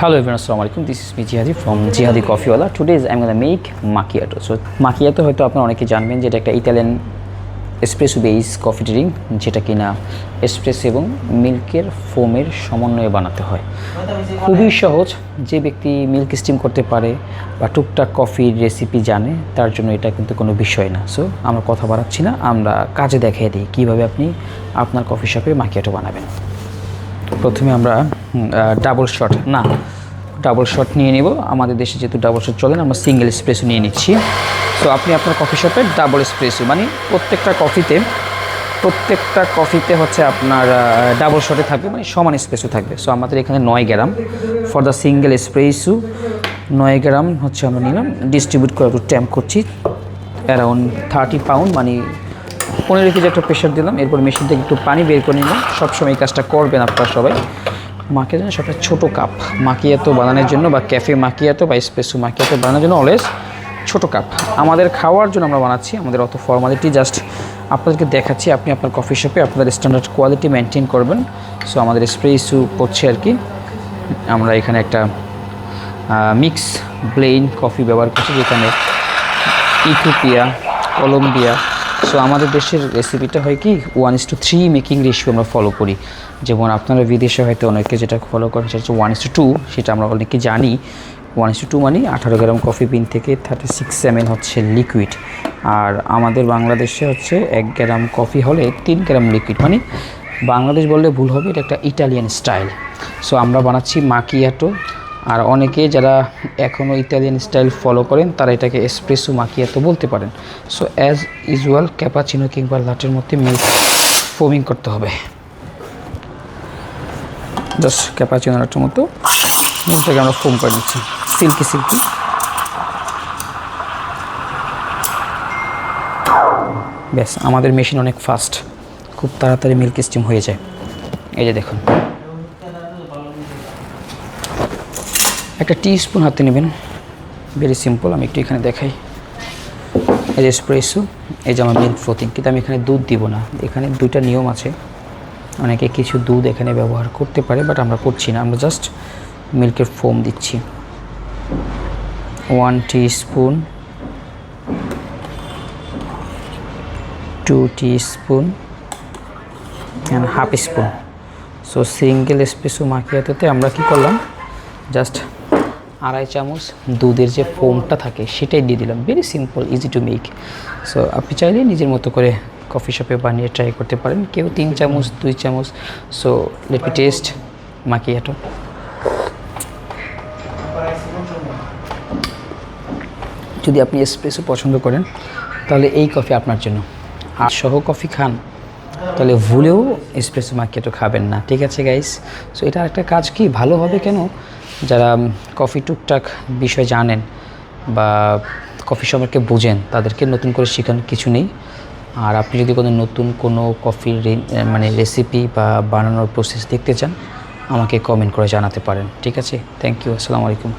Hello everyone, assalamu alaikum. This is me Jihadi from Jihadi Coffeewala. Today is I'm gonna make macchiato. So macchiato হয়তো আপনারা অনেকে জানবেন যেটা একটা Italian espresso base coffee drink যেটা কিনা এসপ্রেস এবং মিল্কের ফোমের সমন্বয়ে বানাতে হয় খুবই সহজ যে ব্যক্তি মিল্ক স্টিম করতে পারে বা টুকটাক কফির রেসিপি জানে তার জন্য এটা কিন্তু কোনো বিষয় না সো আমরা কথা বাড়াচ্ছি না আমরা কাজে দেখিয়ে দিই কীভাবে আপনি আপনার কফি শপে মাকিয়াটো বানাবেন প্রথমে আমরা ডাবল শট না ডাবল শট নিয়ে নেব। আমাদের দেশে যেহেতু ডাবল শট চলে না, আমরা সিঙ্গেল স্প্রেসও নিয়ে নিচ্ছি। সো আপনি আপনার কফি শপে ডাবল স্প্রেসও মানে প্রত্যেকটা কফিতে প্রত্যেকটা কফিতে হচ্ছে আপনার ডাবল শটে থাকবে মানে সমান স্পেসও থাকবে। সো আমাদের এখানে নয় gram. For the single espresso নয় গ্রাম হচ্ছে আমরা নিলাম। ডিস্ট্রিবিউট করে একটু ট্যাম্প করছি। অ্যারাউন্ড থার্টি পাউন্ড মানে পনেরো কেজি একটা প্রেশার দিলাম। এরপর মেশিন থেকে একটু পানি বের করে নিলাম। সবসময় এই কাজটা করবেন আপনারা সবাই। মাকে যেন সবটা ছোটো কাপ। মাকিয়াতো বানানোর জন্য বা ক্যাফে মাকিয়াতো বা স্পেসো মাকিয়াতো বানানোর জন্য অলওয়েজ ছোটো কাপ। আমাদের খাওয়ার জন্য আমরা বানাচ্ছি, আমাদের অত ফর্মালিটি জাস্ট আপনাদেরকে দেখাচ্ছি, আপনি আপনার কফি শপে আপনাদের স্ট্যান্ডার্ড কোয়ালিটি মেনটেন করবেন। সো আমাদের স্প্রে ইস্যু করছে আর কি। আমরা এখানে একটা মিক্স ব্লেন কফি ব্যবহার করছি, যেখানে ইথিওপিয়া কলম্বিয়া সো আমাদের দেশের রেসিপিটা হয় কি? One is to three making ratio আমরা ফলো করি। যেমন আপনারা বিদেশে হয়তো অনেকে যেটা ফলো করেন, সেটা হচ্ছে ওয়ান ইস টু টু সেটা আমরা অনেকে জানি। ওয়ান ইস টু টু মানে আঠারো গ্রাম কফি বিন থেকে থার্টি সিক্স এমএল হচ্ছে লিকুইড আর আমাদের বাংলাদেশে হচ্ছে এক গ্রাম কফি হলে তিন গ্রাম লিকুইড মানে বাংলাদেশ বললে ভুল হবে, এটা একটা ইটালিয়ান স্টাইল সো আমরা বানাচ্ছি মাকিয়াটো আর অনেকে যারা এখনও ইতালিয়ান স্টাইল ফলো করেন, তারা এটাকে এসপ্রেসো মাকিয়াতো বলতে পারেন। সো অ্যাজ ইউজুয়াল ক্যাপাচিনো কিংবা লাটের মধ্যে মিল্ক ফোমিং করতে হবে। জাস্ট ক্যাপাচিনো লাটের মতো মিল্কটাকে আমরা ফোম করে নিচ্ছি। সিল্কি সিল্কি ব্যাস, আমাদের মেশিন অনেক ফাস্ট খুব তাড়াতাড়ি মিল্ক স্টিম হয়ে যায়। এই যে দেখুন। একটা টি স্পুন হাতে নেবেন। ভেরি সিম্পল আমি একটু এখানে দেখাই। এই যে স্প্রেসু এই যে আমার মিল্ক ফ্লোতিং কিন্তু আমি এখানে দুধ দিব না। এখানে দুইটা নিয়ম আছে। অনেকে কিছু দুধ এখানে ব্যবহার করতে পারে বাট আমরা করছি না। আমরা জাস্ট মিল্কের ফোম দিচ্ছি। One teaspoon two teaspoon and half spoon so single espresso macchiato আমরা কি করলাম? জাস্ট আড়াই চামচ দুধের যে ফোমটা থাকে, সেটাই দিয়ে দিলাম। Very simple easy to make so আপনি চাইলে নিজের মতো করে কফি শপে বানিয়ে ট্রাই করতে পারেন। কেউ তিন চামচ, দুই চামচ। So let me taste macchiato যদি আপনি এসপ্রেসো পছন্দ করেন, তাহলে এই কফি আপনার জন্য। আর সহ কফি খান, তাহলে ভুলেও এসপ্রেসো মার্কেটও খাবেন না। ঠিক আছে গাইস সো এটা একটা কাজ কি? ভালো হবে কেন? যারা কফি টুকটাক বিষয় জানেন বা কফি সম্পর্কে বোঝেন, তাদেরকে নতুন করে শেখানোর কিছু নেই। আর আপনি যদি কোনো নতুন কোনো কফির মানে রেসিপি বা বানানোর প্রসেস দেখতে চান, আমাকে কমেন্ট করে জানাতে পারেন, ঠিক আছে? থ্যাংক ইউ আসসালামু আলাইকুম।